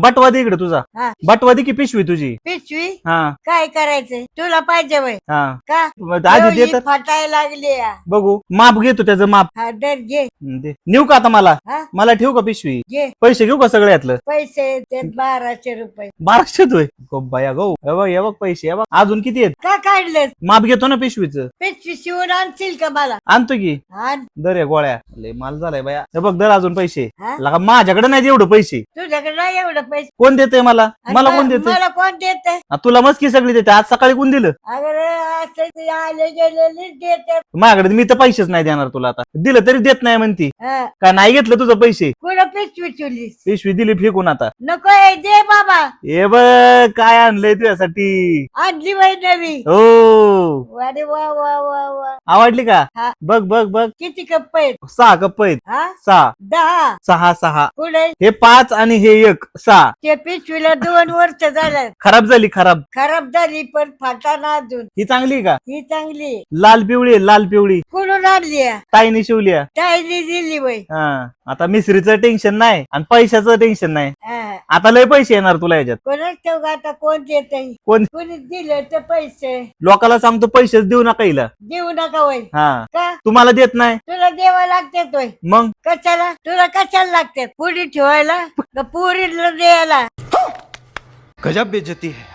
बटवा दे इकडे तुझा. हा. बटवा दे की पिशवी तुझी? पिशवी? हा. काय करायचंय? तुला पाहिजे वय. हा. का? मग आधी दे एवढी तर फाटायला लागली या. बघू. माप घेतो त्याचं माप. हा दर घे. दे. नेऊ का आता मला? हा? मला ठेवू का पिशवी? घे. पैसे घेऊ का सगळ्यातलं? पैसे बाराशे रुपये. बाराशे तोय बाया गो. हे बघ हे बघ पैसे हे बघ. अजून किती आहेत? का काढलं माप घेतो ना पिशवीचं. पिशवी शिवून आणशील का मला? आणतो की. आण. दर या गोळ्या. लय माल झालाय बाया. हे बघ दर अजून पैसे. हा? लगा माझ्याकडे नाही एवढं पैसे. तुझ्याकडे नाही एवढं पैसे? कोण देते मला? मला कोण देते मला कोण देत तुला मस्की सगळी देते. आज सकाळी कोण दिलं? अरे असं ते आले गेलेले देते माझ्याकडे मी तर पैसेच नाही देणार तुला आता. दिलं तरी देत नाही म्हणती. हा. काय नाही घेतलं तुझं पैसे? कुठं पिशवी ठेवलीस? पिशवी दिली फेकून आता. नको हे दे बाबा. हे बघ काय आणलंय तुझ्यासाठी? आणली वय नवी. हो. अरे वा वा वा वा. आवडली का? हा. बघ बघ बघ. किती कप्प आहेत? सहा कप्प आहेत. हा? सहा. दहा. सहा सहा. पुढे हे पाच आणि हे एक. सहा. ते पिशवीला दोन वर्ष झालं खराब झाली खराब खराब झाली पण फाटाना अजून ही चांगली का ही चांगली. लाल पिवळी आहे, लाल पिवळी कुठून आणली आहे? ताईने शिवली आहे. ताईने दिली वय हा आता मिसरीचं टेन्शन नाही आणि पैशाचं टेन्शन नाही हा. आता लय पैसे येणार तुला याच्यात? कोणाच ठेव आता? कोण देत कोण? कोणी दिलं तर पैसे. लोकाला सांगतो पैसेच देऊ नका हिला. देऊ नका वय हा. का? तुम्हाला देत नाही. तुला देवा लागतात वय मग? कशाला? तुला कशाला लागतात? पुढे ठेवायला? का पुरीला द्यायला? गजब बेइज्जती है.